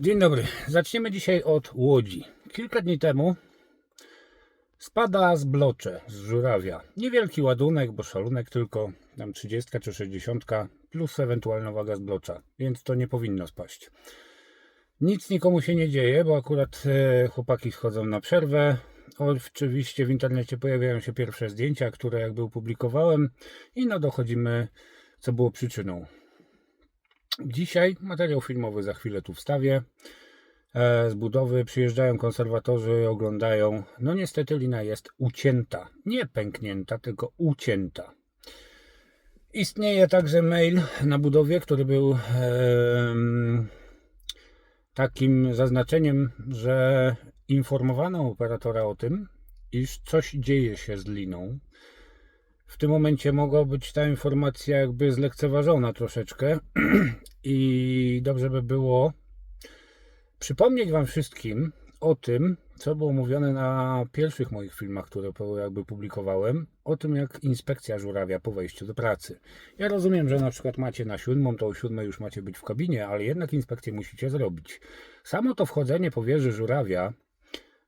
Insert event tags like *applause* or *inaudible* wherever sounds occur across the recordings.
Dzień dobry. Zaczniemy dzisiaj od Łodzi. Kilka dni temu spada z blocze, z żurawia. Niewielki ładunek, bo szalunek tylko tam 30 czy 60 plus ewentualna waga z blocza, więc to nie powinno spaść. Nic nikomu się nie dzieje, bo akurat e, chłopaki schodzą na przerwę. Oczywiście w internecie pojawiają się pierwsze zdjęcia, które jakby opublikowałem i no dochodzimy, co było przyczyną. Dzisiaj materiał filmowy za chwilę tu wstawię. E, z budowy przyjeżdżają konserwatorzy, oglądają. No niestety lina jest ucięta. Nie pęknięta, tylko ucięta. Istnieje także mail na budowie, który był em, takim zaznaczeniem, że informowano operatora o tym, iż coś dzieje się z liną. W tym momencie mogła być ta informacja jakby zlekceważona troszeczkę *clears throat* i dobrze by było przypomnieć Wam wszystkim o tym, co było mówione na pierwszych moich filmach, które jakby publikowałem, o tym jak inspekcja żurawia po wejściu do pracy. Ja rozumiem, że na przykład macie na siódmą, to o siódmej już macie być w kabinie, ale jednak inspekcję musicie zrobić. Samo to wchodzenie po wieży żurawia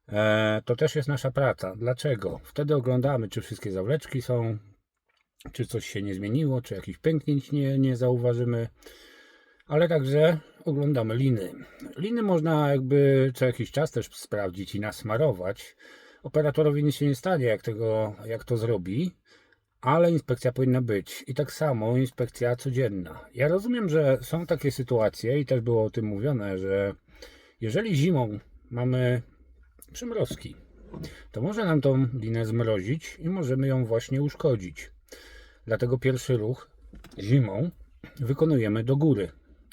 e, to też jest nasza praca. Dlaczego? Wtedy oglądamy, czy wszystkie zawleczki są, czy coś się nie zmieniło, czy jakichś pęknięć nie, nie zauważymy, ale także oglądamy liny. Liny można jakby co jakiś czas też sprawdzić i nasmarować. Operatorowi nic się nie stanie, jak, tego, jak to zrobi, ale inspekcja powinna być. I tak samo inspekcja codzienna. Ja rozumiem, że są takie sytuacje i też było o tym mówione, że jeżeli zimą mamy przymrozki, to może nam tą linę zmrozić i możemy ją właśnie uszkodzić. Dlatego pierwszy ruch zimą wykonujemy do góry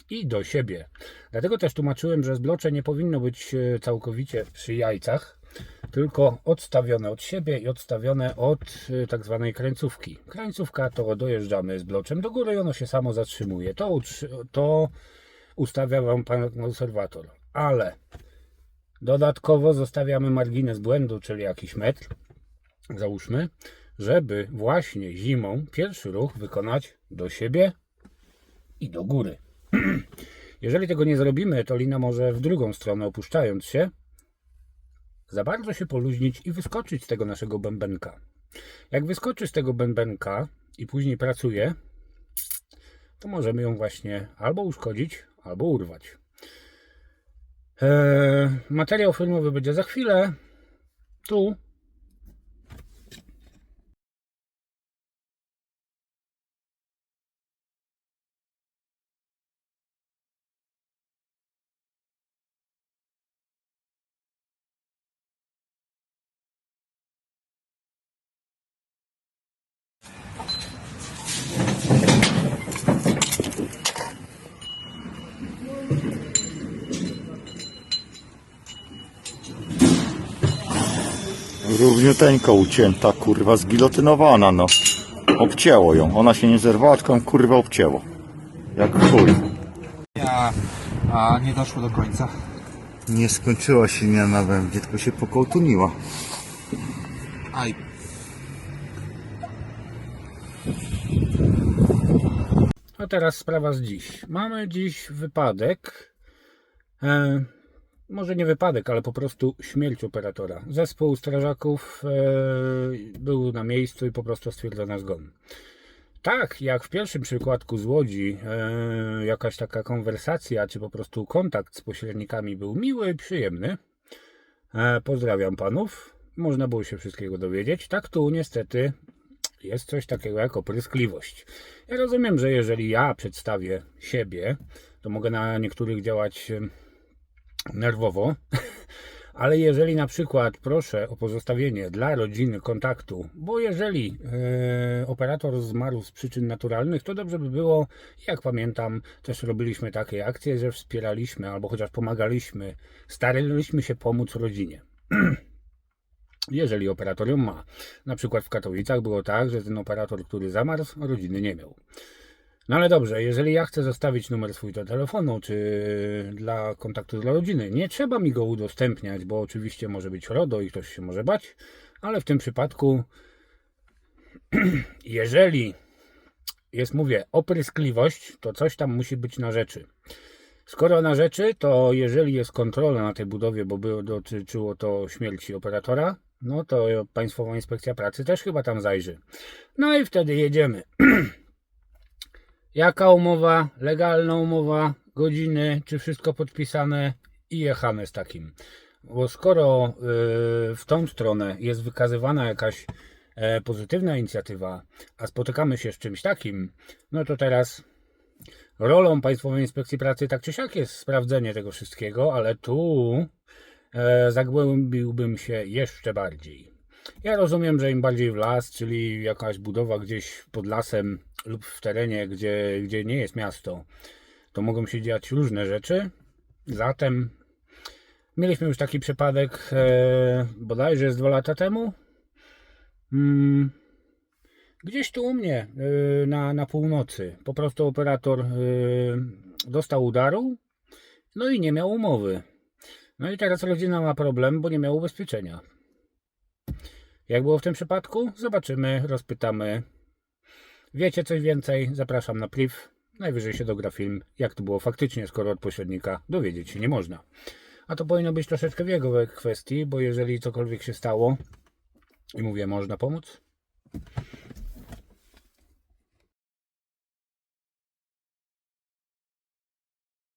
i do siebie. Dlatego też tłumaczyłem, że zblocze nie powinno być e, całkowicie przy jajcach, tylko odstawione od siebie i odstawione od e, tak zwanej krańcówki. Krańcówka to dojeżdżamy z bloczem do góry i ono się samo zatrzymuje. To, to ustawia Wam Pan konserwator. Ale dodatkowo zostawiamy margines błędu, czyli jakiś metr, załóżmy, żeby właśnie zimą pierwszy ruch wykonać do siebie i do góry. *clears throat* Jeżeli tego nie zrobimy, to lina może w drugą stronę opuszczając się za bardzo się poluźnić i wyskoczyć z tego naszego bębenka. Jak wyskoczy z tego bębenka i później pracuje, to możemy ją właśnie albo uszkodzić, albo urwać. Eee, materiał filmowy będzie za chwilę. Tu Równiuteńko ucięta, kurwa, zgilotynowana, no. Obcięło ją. Ona się nie zerwała, tylko ją, kurwa, obcięło. Jak chuj. A, a nie doszło do końca. Nie skończyła się nie na wędzie, tylko się pokołtuniła. Aj. A teraz sprawa z dziś. Mamy dziś wypadek. E, może nie wypadek, ale po prostu śmierć operatora. Zespół strażaków e, był na miejscu i po prostu stwierdzono zgon. Tak, jak w pierwszym przykładku z Łodzi, e, jakaś taka konwersacja, czy po prostu kontakt z pośrednikami był miły i przyjemny. E, pozdrawiam panów. Można było się wszystkiego dowiedzieć. Tak tu niestety jest coś takiego jak opryskliwość. Ja rozumiem, że jeżeli ja przedstawię siebie, to mogę na niektórych działać em, nerwowo, *laughs* ale jeżeli na przykład proszę o pozostawienie dla rodziny kontaktu, bo jeżeli e, operator zmarł z przyczyn naturalnych, to dobrze by było, jak pamiętam, też robiliśmy takie akcje, że wspieraliśmy albo chociaż pomagaliśmy, staraliśmy się pomóc rodzinie *clears throat* jeżeli operator ją ma. Na przykład w Katowicach było tak, że ten operator, który zamarł, rodziny nie miał. No ale dobrze, jeżeli ja chcę zostawić numer swój do telefonu, czy dla kontaktu dla rodziny, nie trzeba mi go udostępniać, bo oczywiście może być RODO i ktoś się może bać, ale w tym przypadku, *clears throat* jeżeli jest, mówię, opryskliwość, to coś tam musi być na rzeczy. Skoro na rzeczy, to jeżeli jest kontrola na tej budowie, bo było, dotyczyło to śmierci operatora, no to Państwowa Inspekcja Pracy też chyba tam zajrzy. No i wtedy jedziemy. *clears throat* Jaka umowa? Legalna umowa? Godziny? Czy wszystko podpisane? I jechane z takim. Bo skoro y, w tą stronę jest wykazywana jakaś e, pozytywna inicjatywa, a spotykamy się z czymś takim, no to teraz rolą Państwowej Inspekcji Pracy tak czy siak jest sprawdzenie tego wszystkiego, ale tu e, zagłębiłbym się jeszcze bardziej. Ja rozumiem, że im bardziej w las, czyli jakaś budowa gdzieś pod lasem lub w terenie, gdzie, gdzie nie jest miasto, to mogą się dziać różne rzeczy. Zatem mieliśmy już taki przypadek e, bodajże z dwa lata temu. Mm, Gdzieś tu u mnie y, na, na północy po prostu operator y, dostał udaru, no i nie miał umowy. No i teraz rodzina ma problem, bo nie miał ubezpieczenia. Jak było w tym przypadku? Zobaczymy, rozpytamy. Wiecie coś więcej? Zapraszam na priv. Najwyżej się dogra film, jak to było faktycznie, skoro od pośrednika dowiedzieć się nie można. A to powinno być troszeczkę w jego kwestii, bo jeżeli cokolwiek się stało i mówię, można pomóc,